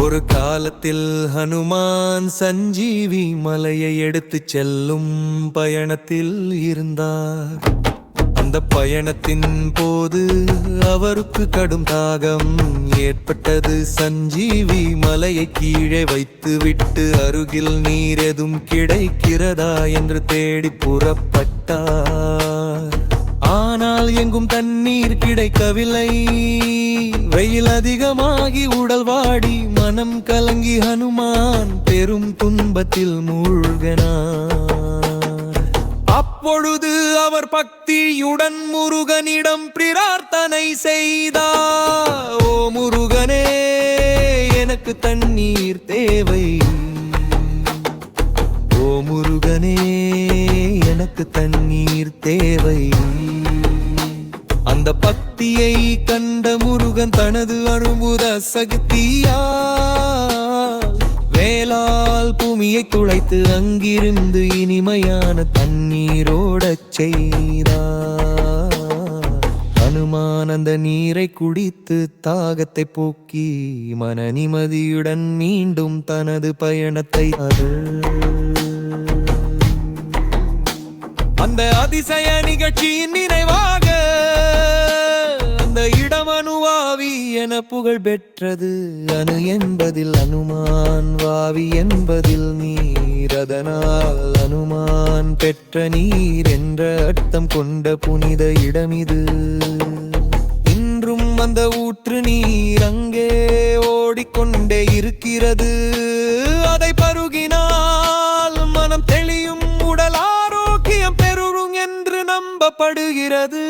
ஒரு காலத்தில் ஹனுமான் சஞ்சீவி மலையை எடுத்துச் செல்லும் பயணத்தில் இருந்தார். அந்த பயணத்தின் போது அவருக்கு கடும் தாகம் ஏற்பட்டது. சஞ்சீவி மலையை கீழே வைத்துவிட்டு அருகில் நீர் எதும் கிடைக்கிறதா என்று தேடி புறப்பட்டார். ஆனால் எங்கும் தண்ணீர் கிடைக்கவில்லை. வெயில் அதிகமாகி உடல் வாடி மனம் கலங்கி ஹனுமான் பெரும் துன்பத்தில் மூழ்கனார். அப்பொழுது அவர் பக்தியுடன் முருகனிடம் பிரார்த்தனை செய்தார். ஓ முருகனே எனக்கு தண்ணீர் தேவை. ஓ முருகனே எனக்கு தண்ணீர் தேவை. அந்த பக்தியை கண்ட முருகன் தனது அனுபுத சக்தியா மேலால் பூமியை துளைத்து அங்கிருந்து இனிமையான தண்ணீரோடச் செய்தார். அனுமான் அந்த நீரை குடித்து தாகத்தை போக்கி மன நிம்மதியுடன் மீண்டும் தனது பயணத்தை அது அந்த அதிசய நிகழ்ச்சியின் நினைவாக என புகழ் பெற்றது. அணு என்பதில் அனுமான் வாவி என்பதில் நீர். அதனால் அனுமான் பெற்ற நீர் என்ற அர்த்தம் கொண்ட புனித இடம் இது இன்றும் அந்த ஊற்று நீர் அங்கே ஓடிக்கொண்டே இருக்கிறது. அதை பருகினால் மனம் தெளியும் உடல் ஆரோக்கியம் பெறும் என்று நம்பப்படுகிறது.